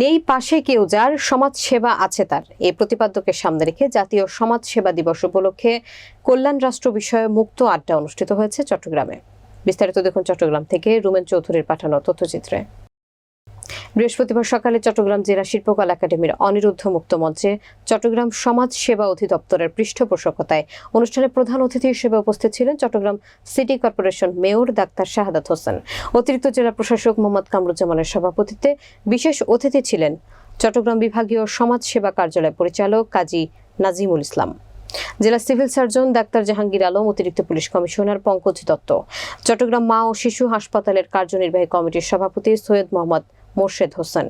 নেই পাশে কেউ যার সমাজ সেবা আছে তার। এই প্রতিপাদ্যকে সামনে রেখে জাতীয় সমাজ সেবা দিবস উপলক্ষে কল্যাণ রাষ্ট্র বিষয়ে মুক্ত আড্ডা অনুষ্ঠিত হয়েছে চট্টগ্রামে। বিস্তারিত দেখুন চট্টগ্রাম থেকে রুমেন চৌধুরীর পাঠানো তথ্যচিত্রে। বৃহস্পতিবার সকালে চট্টগ্রাম জেলা শিল্পকলা একাডেমির অনিরুদ্ধ মুক্ত মঞ্চে চট্টগ্রাম সমাজ সেবা অধিদপ্তরের পৃষ্ঠপোষকতায় অনুষ্ঠানে প্রধান অতিথি হিসেবে উপস্থিত ছিলেন Chittagong city corporation mayor doctor Shahadat Hossain. অতিরিক্ত জেলা প্রশাসক মোহাম্মদ কামরুজ্জামানের সভাপতিত্বে বিশেষ অতিথি ছিলেন চট্টগ্রাম বিভাগীয় সমাজ সেবা কার্যালয় পরিচালক কাজী নাজিমুল ইসলাম। জেলা civil surgeon doctor Jahangir Alam, অতিরিক্ত পুলিশ কমিশনার পঙ্কজ দত্ত। চট্টগ্রাম মা ও শিশু হাসপাতালের কার্যনির্বাহী কমিটির সভাপতি সৈয়দ মোহাম্মদ মোর্শেদ হোসেন।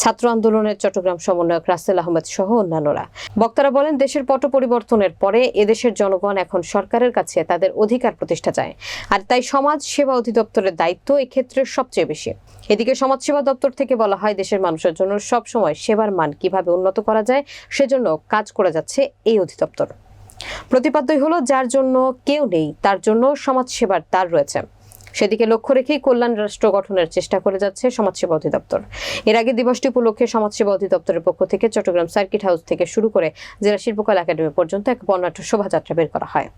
ছাত্র আন্দোলনের চট্টগ্রাম সমন্বয়ক রাসেল আহমেদ সহ অন্যান্যরা। বক্তারা বলেন, দেশের পট পরিবর্তনের পরে এদেশের জনগণ এখন সরকারের কাছে তাদের অধিকার প্রতিষ্ঠা চায়। আর তাই সমাজ সেবা অধিদপ্তরের দায়িত্ব এক্ষেত্রে সবচেয়ে বেশি। এদিকে সমাজসেবা দপ্তর থেকে বলা হয়, দেশের মানুষের জন্য সব সময় সেবার মান কীভাবে উন্নত করা যায় সেজন্য কাজ করে যাচ্ছে এই অধিদপ্তর। প্রতিপাদ্যই হলো, যার জন্য কেউ নেই, তার জন্য সমাজ সেবার দ্বার রয়েছে। সেদিকে লক্ষ্য রেখেই কল্যাণ রাষ্ট্র গঠনের চেষ্টা করে যাচ্ছে সমাজসেবা অধিদপ্তর। এর আগে দিবসটি উপলক্ষে সমাজসেবা অধিদপ্তরের পক্ষ থেকে চট্টগ্রাম সার্কিট হাউস থেকে শুরু করে জেলা শিল্পকলা একাডেমি পর্যন্ত এক বর্ণাঢ্য শোভাযাত্রা বের করা হয়।